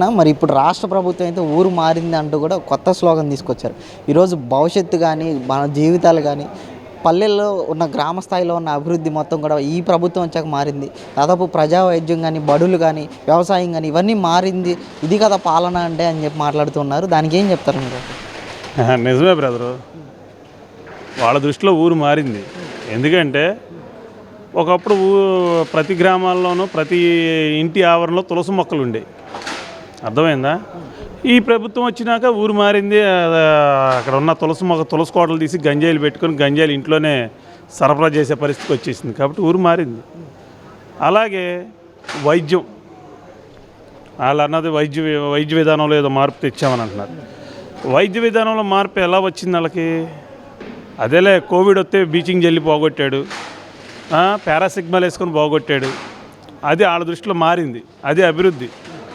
మరి ఇప్పుడు రాష్ట్ర ప్రభుత్వం అయితే ఊరు మారింది అంటూ కూడా కొత్త స్లోగన్ తీసుకొచ్చారు. ఈరోజు భవిష్యత్తు కానీ మన జీవితాలు కానీ పల్లెల్లో ఉన్న గ్రామ స్థాయిలో ఉన్న అభివృద్ధి మొత్తం కూడా ఈ ప్రభుత్వం వచ్చాక మారింది. దాదాపు ప్రజా వైద్యం కానీ బడులు కానీ వ్యవసాయం కానీ ఇవన్నీ మారింది. ఇది కదా పాలన అంటే అని చెప్పి మాట్లాడుతున్నారు. దానికి ఏం చెప్తారు మీరు? నిజమే బ్రదరు. వాళ్ళ దృష్టిలో ఊరు మారింది. ఎందుకంటే ఒకప్పుడు ఊ ప్రతి గ్రామాల్లోనూ ప్రతి ఇంటి ఆవరణలో తులసి మొక్కలు ఉండేవి అర్థమైందా? ఈ ప్రభుత్వం వచ్చినాక ఊరు మారింది అక్కడ ఉన్న తులసి మొక్క తులసి కోటలు తీసి గంజాయిలు పెట్టుకొని గంజాయిలు ఇంట్లోనే సరఫరా చేసే పరిస్థితికి వచ్చేసింది కాబట్టి ఊరు మారింది. అలాగే వైద్యం వాళ్ళు అన్నది వైద్య వైద్య విధానంలో ఏదో మార్పు తెచ్చామని అంటున్నారు. వైద్య విధానంలో మార్పు ఎలా వచ్చింది వాళ్ళకి? అదేలే కోవిడ్ వస్తే బీచింగ్ జల్లి పోగొట్టాడు పారాసిగ్మల్ వేసుకొని పోగొట్టాడు. అది వాళ్ళ దృష్టిలో మారింది అది అభివృద్ధి.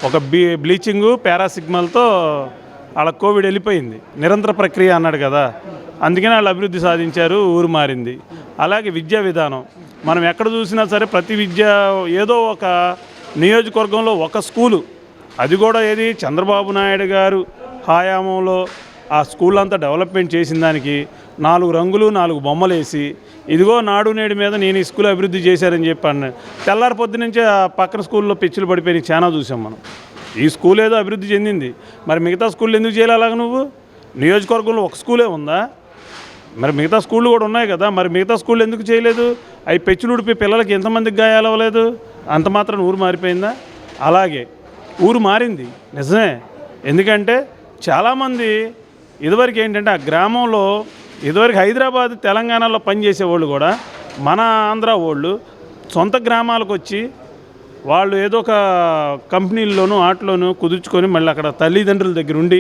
ఒక బీ బ్లీచింగు పారాసిగ్మల్తో వాళ్ళ కోవిడ్ వెళ్ళిపోయింది. నిరంతర ప్రక్రియ అన్నాడు కదా. అందుకని వాళ్ళు అభివృద్ధి సాధించారు ఊరు మారింది. అలాగే విద్యా విధానం. మనం ఎక్కడ చూసినా సరే ప్రతి విద్య ఏదో ఒక నియోజకవర్గంలో ఒక స్కూలు. అది కూడా ఏది? చంద్రబాబు నాయుడు గారు హయాంలో ఆ స్కూల్ అంతా డెవలప్మెంట్ చేసిన దానికి నాలుగు రంగులు నాలుగు బొమ్మలు వేసి ఇదిగో నాడు నేడు మీద నేను ఈ స్కూల్ అభివృద్ధి చేశారని చెప్పాను. తెల్లారి పొద్దు నుంచే ఆ పక్కన స్కూల్లో పిచ్చులు పడిపోయి చాలా చూసాం మనం. ఈ స్కూల్ ఏదో అభివృద్ధి చెందింది. మరి మిగతా స్కూల్ ఎందుకు చేయాలి అలాగ నువ్వు? నియోజకవర్గంలో ఒక స్కూలే ఉందా? మరి మిగతా స్కూళ్ళు కూడా ఉన్నాయి కదా. మరి మిగతా స్కూళ్ళు ఎందుకు చేయలేదు? అవి పెచ్చులు ఉడిపి పిల్లలకి ఎంతమందికి గాయాలు అవ్వలేదు? అంత మాత్రం ఊరు మారిపోయిందా? అలాగే ఊరు మారింది. నిజమే. ఎందుకంటే చాలామంది ఇదివరకు ఏంటంటే ఆ గ్రామంలో ఇదివరకు హైదరాబాద్ తెలంగాణలో పనిచేసే వాళ్ళు కూడా మన ఆంధ్ర వాళ్ళు సొంత గ్రామాలకు వచ్చి వాళ్ళు ఏదో ఒక కంపెనీల్లోనూ ఆటలోనూ కుదుర్చుకొని మళ్ళీ అక్కడ తల్లిదండ్రుల దగ్గర ఉండి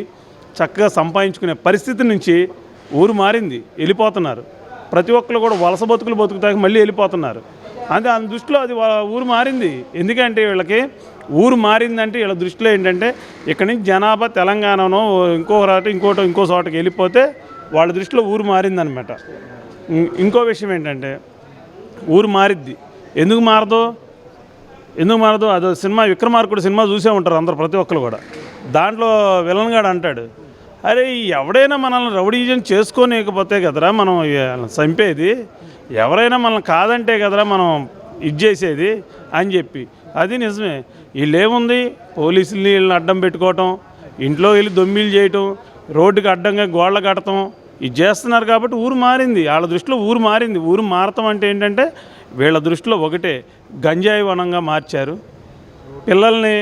చక్కగా సంపాదించుకునే పరిస్థితి నుంచి ఊరు మారింది వెళ్ళిపోతున్నారు. ప్రతి ఒక్కరు కూడా వలస బతుకులు బతుకుతాక మళ్ళీ వెళ్ళిపోతున్నారు. అంటే అందు దృష్టిలో అది ఊరు మారింది. ఎందుకంటే వీళ్ళకి ఊరు మారిందంటే వీళ్ళ దృష్టిలో ఏంటంటే ఇక్కడి నుంచి జనాభా తెలంగాణనో ఇంకో ఇంకోటో ఇంకోటి ఇంకో చోటకి వెళ్ళిపోతే వాళ్ళ దృష్టిలో ఊరు మారిందనమాట. ఇంకో విషయం ఏంటంటే ఊరు మారిద్ది. ఎందుకు మారదో ఎందుకు మారదో అదో సినిమా విక్రమార్కుడు సినిమా చూసే ఉంటారు అందరు ప్రతి ఒక్కరు కూడా. దాంట్లో విలన్ గాడు అంటాడు అరే ఎవడైనా మనల్ని రౌడీజం చేసుకోలేకపోతే కదరా మనం చంపేది? ఎవరైనా మనల్ని కాదంటే కదరా మనం ఇది చేసేది? అని చెప్పి. అది నిజమే. వీళ్ళేముంది? పోలీసులు వీళ్ళని అడ్డం పెట్టుకోవటం ఇంట్లో వెళ్ళి దొమ్మిలు చేయటం రోడ్డుకి అడ్డంగా గోడలు కట్టడం ఇది చేస్తున్నారు కాబట్టి ఊరు మారింది. వాళ్ళ దృష్టిలో ఊరు మారింది. ఊరు మారటం అంటే ఏంటంటే వీళ్ళ దృష్టిలో ఒకటే గంజాయి వనంగా మార్చారు. పిల్లల్ని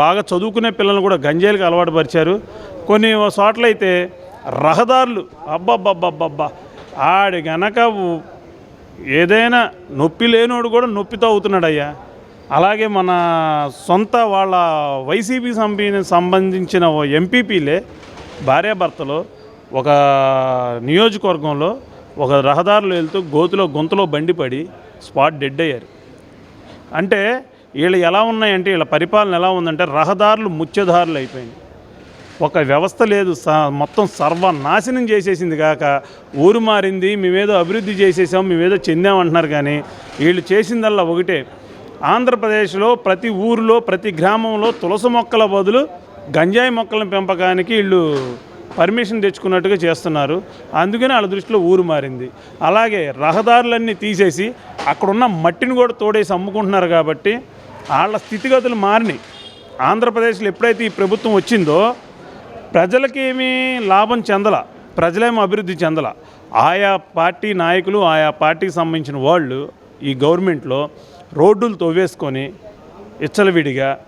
బాగా చదువుకునే పిల్లల్ని కూడా గంజాయిలకు అలవాటు పరిచారు. కొన్ని చోట్ల అయితే రహదారులు అబ్బబ్బబ్బబ్బబ్బా ఆడి గనక ఏదైనా నొప్పి లేనోడు కూడా నొప్పితో అవుతున్నాడు అయ్యా అలాగే మన సొంత వాళ్ళ వైసీపీ సంబీ సంబంధించిన ఓ ఎంపీపీలే భార్యాభర్తలు ఒక నియోజకవర్గంలో ఒక రహదారులు వెళ్తూ గోతులో గొంతులో బండి పడి స్పాట్ డెడ్ అయ్యారు. అంటే వీళ్ళు ఎలా ఉన్నాయంటే వీళ్ళ పరిపాలన ఎలా ఉందంటే రహదారులు ముత్యదారులు అయిపోయింది ఒక వ్యవస్థ లేదు. స మొత్తం సర్వనాశనం చేసేసింది కాక ఊరు మారింది. మేమేదో అభివృద్ధి చేసేసాం. మేమేదో చెందామంటున్నారు కానీ వీళ్ళు చేసిందల్లా ఒకటే. ఆంధ్రప్రదేశ్లో ప్రతి ఊరిలో ప్రతి గ్రామంలో తులసి మొక్కల బదులు గంజాయి మొక్కల పెంపకానికి వీళ్ళు పర్మిషన్ తెచ్చుకున్నట్టుగా చేస్తున్నారు. అందుకని వాళ్ళ దృష్టిలో ఊరు మారింది. అలాగే రహదారులన్నీ తీసేసి అక్కడున్న మట్టిని కూడా తోడేసి అమ్ముకుంటున్నారు కాబట్టి వాళ్ళ స్థితిగతులు మారినాయి. ఆంధ్రప్రదేశ్లో ఎప్పుడైతే ఈ ప్రభుత్వం వచ్చిందో ప్రజలకేమీ లాభం చెందల ప్రజలేమో అభివృద్ధి చెందల. ఆయా పార్టీ నాయకులు ఆయా పార్టీకి సంబంధించిన వాళ్ళు ఈ గవర్నమెంట్లో రోడ్డులు తవ్వేసుకొని ఇచ్చలవిడిగా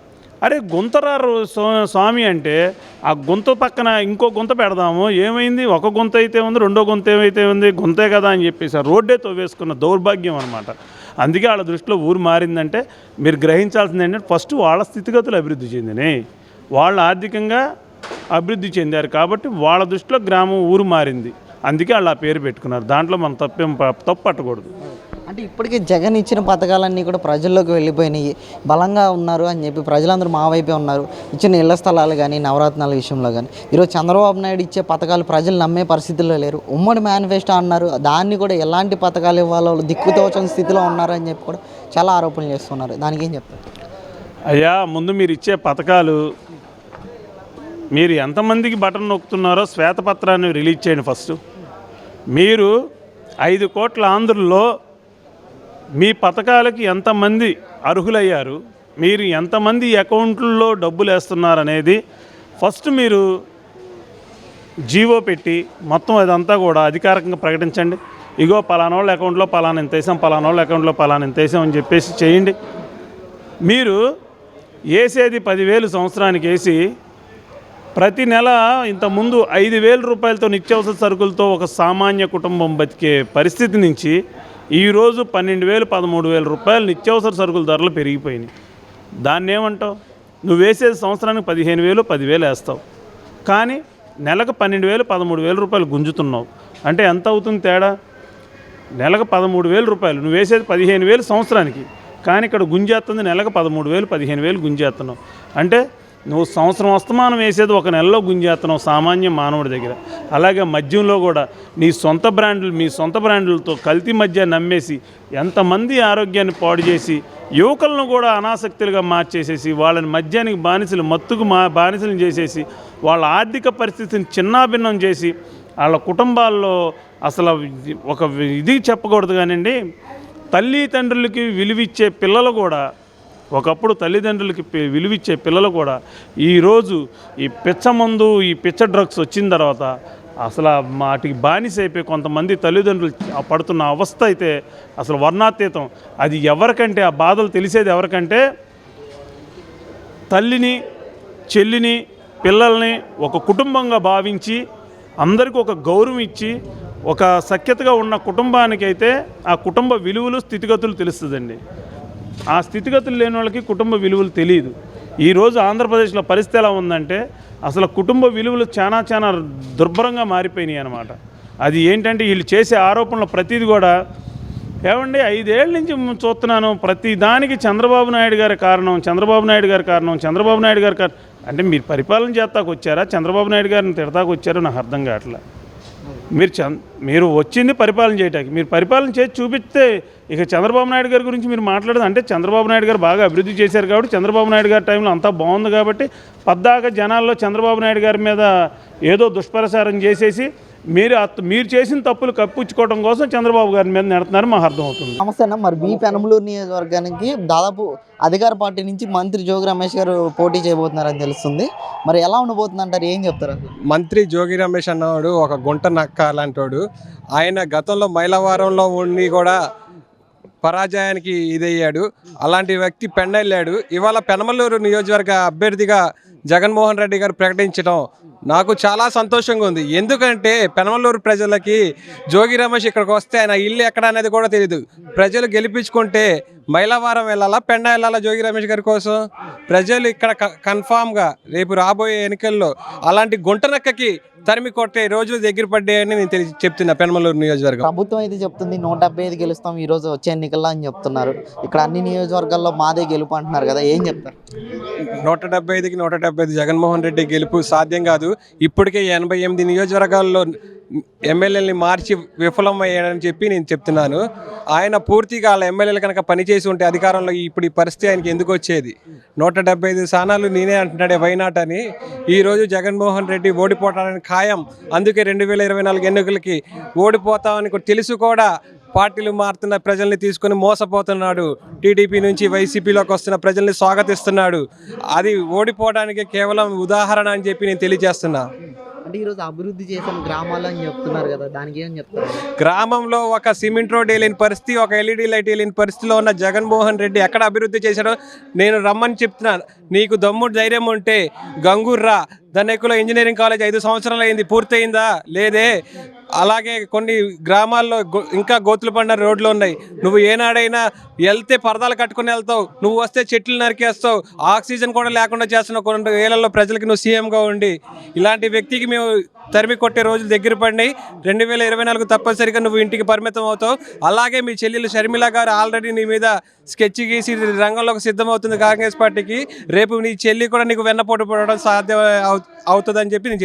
అరే గుంతరారు స్వామి అంటే ఆ గుంత పక్కన ఇంకో గుంత పెడదాము ఏమైంది? ఒక గుంత అయితే ఉంది రెండో గుంత ఏమైతే ఉంది గుంతే కదా అని చెప్పేసి ఆ రోడ్డే తవ్వేసుకున్న దౌర్భాగ్యం అనమాట అందుకే వాళ్ళ దృష్టిలో ఊరు మారిందంటే మీరు గ్రహించాల్సింది ఏంటంటే ఫస్ట్ వాళ్ళ స్థితిగతులు అభివృద్ధి చెందినాయి వాళ్ళు ఆర్థికంగా అభివృద్ధి చెందారు కాబట్టి వాళ్ళ దృష్టిలో గ్రామం ఊరు మారింది. అందుకే వాళ్ళు ఆ పేరు పెట్టుకున్నారు. దాంట్లో మనం తప్పేం ప- తప్పు పట్టకూడదు. అంటే ఇప్పటికీ జగన్ ఇచ్చిన పథకాలన్నీ కూడా ప్రజల్లోకి వెళ్ళిపోయినాయి. బలంగా ఉన్నారు అని చెప్పి ప్రజలందరూ మా వైపే ఉన్నారు. ఇచ్చిన ఇళ్ళ స్థలాలు కానీ నవరత్నాల విషయంలో కానీ. ఈరోజు చంద్రబాబు నాయుడు ఇచ్చే పథకాలు ప్రజలు నమ్మే పరిస్థితుల్లో లేరు. ఉమ్మడి మేనిఫెస్టో అన్నారు. దాన్ని కూడా ఎలాంటి పథకాలు ఇవ్వాలో దిక్కుతోచని స్థితిలో ఉన్నారు అని చెప్పి కూడా చాలా ఆరోపణలు చేస్తున్నారు. దానికి ఏం చెప్తారు? అయ్యా ముందు మీరు ఇచ్చే పథకాలు మీరు ఎంతమందికి బటన్ నొక్కుతున్నారో శ్వేతపత్రాన్ని రిలీజ్ చేయండి ఫస్ట్. మీరు ఐదు కోట్ల ఆంధ్రుల్లో మీ పథకాలకి ఎంతమంది అర్హులయ్యారు? మీరు ఎంతమంది అకౌంట్లలో డబ్బులు వేస్తున్నారనేది ఫస్ట్ మీరు జీవో పెట్టి మొత్తం అదంతా కూడా అధికారికంగా ప్రకటించండి. ఇగో పలానా వాళ్ళ అకౌంట్లో పలానా ఎంత వేసాం పలానా వాళ్ళ అకౌంట్లో పలానా ఎంత వేసాం అని చెప్పేసి చేయండి. మీరు వేసేది పదివేలు సంవత్సరానికి వేసి ప్రతి నెల ఇంతకుముందు ఐదు వేల రూపాయలతో నిత్యావసర సరుకులతో ఒక సామాన్య కుటుంబం బతికే పరిస్థితి నుంచి ఈరోజు పన్నెండు వేలు పదమూడు వేల రూపాయలు నిత్యావసర సరుకుల ధరలు పెరిగిపోయినాయి. దాన్ని ఏమంటావు? నువ్వు వేసేది సంవత్సరానికి పదిహేను వేలు పదివేలు వేస్తావు. కానీ నెలకు పన్నెండు వేలు పదమూడు వేల రూపాయలు గుంజుతున్నావు. అంటే ఎంత అవుతుంది తేడా? నెలకు పదమూడు వేల రూపాయలు. నువ్వు వేసేది పదిహేను వేలు సంవత్సరానికి. కానీ ఇక్కడ గుంజేస్తుంది నెలకు పదమూడు వేలు పదిహేను వేలు గుంజేస్తున్నావు. అంటే నువ్వు సంవత్సరం అస్తమానం వేసేది ఒక నెలలో గుంజేస్తున్నావు సామాన్య మానవుడి దగ్గర. అలాగే మద్యంలో కూడా నీ సొంత బ్రాండ్లు మీ సొంత బ్రాండ్లతో కల్తీ మధ్య నమ్మేసి ఎంతమంది ఆరోగ్యాన్ని పాడు చేసి యువకులను కూడా అనాసక్తులుగా మార్చేసేసి వాళ్ళని మద్యానికి బానిసలు మత్తుకు మా బానిసలు చేసేసి వాళ్ళ ఆర్థిక పరిస్థితిని చిన్నాభిన్నం చేసి వాళ్ళ కుటుంబాల్లో అసలు ఒక ఇది చెప్పకూడదు కానివ్వండి తల్లిదండ్రులకి విలువిచ్చే పిల్లలు కూడా ఒకప్పుడు తల్లిదండ్రులకి విలువిచ్చే పిల్లలు కూడా ఈరోజు ఈ పిచ్చ మందు ఈ పిచ్చ డ్రగ్స్ వచ్చిన తర్వాత అసలు వాటికి బానిస అయిపోయి కొంతమంది తల్లిదండ్రులు పడుతున్న అవస్థ అయితే అసలు వర్ణాతీతం. అది ఎవరికంటే ఆ బాధలు తెలిసేది ఎవరికంటే తల్లిని చెల్లిని పిల్లల్ని ఒక కుటుంబంగా భావించి అందరికీ ఒక గౌరవం ఇచ్చి ఒక సఖ్యతగా ఉన్న కుటుంబానికైతే ఆ కుటుంబ విలువలు స్థితిగతులు తెలుస్తుందండి. ఆ స్థితిగతులు లేని వాళ్ళకి కుటుంబ విలువలు తెలియదు. ఈరోజు ఆంధ్రప్రదేశ్లో పరిస్థితి ఎలా ఉందంటే అసలు కుటుంబ విలువలు చాలా చాలా దుర్భరంగా మారిపోయినాయి అనమాట అది ఏంటంటే వీళ్ళు చేసే ఆరోపణలు ప్రతిది కూడా ఏమండి ఐదేళ్ళ నుంచి చూస్తున్నాను ప్రతి దానికి చంద్రబాబు నాయుడు గారి కారణం చంద్రబాబు నాయుడు గారి కారణం చంద్రబాబు నాయుడు గారి కారణం. అంటే మీరు పరిపాలన చేస్తాకు వచ్చారా చంద్రబాబు నాయుడు గారిని తిడతాకు వచ్చారో నాకు అర్థం కావట్లే. మీరు చంద్ మీరు వచ్చింది పరిపాలన చేయడానికి మీరు పరిపాలన చేసి చూపిస్తే ఇక చంద్రబాబు నాయుడు గారి గురించి మీరు మాట్లాడదు. అంటే చంద్రబాబు నాయుడు గారు బాగా అభివృద్ధి చేశారు కాబట్టి చంద్రబాబు నాయుడు గారి టైంలో అంతా బాగుంది కాబట్టి పద్దాక జనాల్లో చంద్రబాబు నాయుడు గారి మీద ఏదో దుష్ప్రచారం చేసేసి మీరు మీరు చేసిన తప్పులు కప్పించుకోవడం కోసం చంద్రబాబు గారి మీద నెడుతున్నారు మాకు అర్థమవుతుంది నమస్తే అన్న. మరి మీ పెనమలూరు నియోజకవర్గానికి దాదాపు అధికార పార్టీ నుంచి మంత్రి జోగి రమేష్ గారు పోటీ చేయబోతున్నారని తెలుస్తుంది. మరి ఎలా ఉండబోతుంది అంటారు ఏం చెప్తారు మంత్రి జోగి రమేష్ అన్నవాడు ఒక గుంట నక్క లాంటోడు. ఆయన గతంలో మైలవారంలో ఉండి కూడా పరాజయానికి ఇదయ్యాడు. అలాంటి వ్యక్తి పెండెళ్ళాడు. ఇవాళ పెనమలూరు నియోజకవర్గ అభ్యర్థిగా జగన్మోహన్ రెడ్డి గారు ప్రకటించడం నాకు చాలా సంతోషంగా ఉంది. ఎందుకంటే పెనమల్లూరు ప్రజలకి జోగి రమేష్ ఇక్కడికి వస్తే ఆయన ఇల్లు ఎక్కడ అనేది కూడా తెలియదు ప్రజలు గెలిపించుకుంటే మైలవారం వెళ్ళాలా పెండ వెళ్ళాలా జోగి రమేష్ గారి కోసం? ప్రజలు ఇక్కడ క- కన్ఫామ్గా రేపు రాబోయే ఎన్నికల్లో అలాంటి గుంటనక్కకి తరిమి కొట్టే రోజులు దగ్గర పడ్డాయని నేను తెలిసి చెప్తున్నా పెనమలూరు నియోజకవర్గం. ప్రభుత్వం అయితే చెప్తుంది నూట డెబ్బై ఐదు గెలుస్తాం ఈ రోజు వచ్చే ఎన్నికల్లో అని చెప్తున్నారు. ఇక్కడ అన్ని నియోజకవర్గాల్లో మాదే గెలుపు అంటున్నారు కదా ఏం చెప్తారు? నూట డెబ్బై ఐదుకి నూట డెబ్బై ఐదు జగన్మోహన్ రెడ్డి గెలుపు సాధ్యం కాదు. ఇప్పటికే ఎనభై ఎనిమిది నియోజకవర్గాల్లో ఎమ్మెల్యేలని మార్చి విఫలమయ్యాడని చెప్పి నేను చెప్తున్నాను. ఆయన పూర్తిగా వాళ్ళ ఎమ్మెల్యేలు కనుక పనిచేసి ఉంటే అధికారంలో ఇప్పుడు ఈ పరిస్థితి ఆయనకి ఎందుకు వచ్చేది? నూట డెబ్బై ఐదు స్థానాలు నేనే అంటున్నాడే వైనాట్ అని. ఈరోజు జగన్మోహన్ రెడ్డి ఓడిపోవటానికి ఖాయం. అందుకే రెండు వేల ఇరవై నాలుగు ఎన్నికలకి ఓడిపోతామని కూడా తెలుసు కూడా. పార్టీలు మారుతున్న ప్రజల్ని తీసుకొని మోసపోతున్నాడు. టీడీపీ నుంచి వైసీపీలోకి వస్తున్న ప్రజల్ని స్వాగతిస్తున్నాడు. అది ఓడిపోవడానికి కేవలం ఉదాహరణ అని చెప్పి నేను తెలియజేస్తున్నా. అంటే ఈరోజు అభివృద్ధి చేసిన గ్రామాలు అని చెప్తున్నారు కదా దానికి ఏం చెప్తారు? గ్రామంలో ఒక సిమెంట్ రోడ్ వెళ్ళిన పరిస్థితి ఒక ఎల్ఈడి లైట్ వెళ్ళిన పరిస్థితిలో ఉన్న జగన్మోహన్ రెడ్డి ఎక్కడ అభివృద్ధి చేశాడో నేను రమ్మని చెప్తున్నాను. నీకు దమ్ము ధైర్యం ఉంటే గంగూర్రా ధనేకుల ఇంజనీరింగ్ కాలేజ్ ఐదు సంవత్సరాలు అయింది పూర్తయిందా? లేదే. అలాగే కొన్ని గ్రామాల్లో గో- ఇంకా గోతులు పడిన రోడ్లు ఉన్నాయి. నువ్వు ఏనాడైనా వెళ్తే పరదాలు కట్టుకుని వెళ్తావు. నువ్వు వస్తే చెట్లు నరికేస్తావు. ఆక్సిజన్ కూడా లేకుండా చేస్తున్నావు. కొన్ని ఏళ్ళలో ప్రజలకి నువ్వు సీఎంగా ఉండి. ఇలాంటి వ్యక్తికి మేము తరిమి కొట్టే రోజులు దగ్గర పడినాయి. రెండు వేల ఇరవై నాలుగు తప్పనిసరిగా నువ్వు ఇంటికి పరిమితం అవుతావు. అలాగే మీ చెల్లెలు షర్మిల గారు ఆల్రెడీ నీ మీద స్కెచ్ గీసి రంగంలోకి సిద్ధమవుతుంది. కాంగ్రెస్ పార్టీకి. రేపు నీ చెల్లి కూడా నీకు వెన్నపోటు పడడం సాధ్యం అవు- అవుతుందని చెప్పి నేను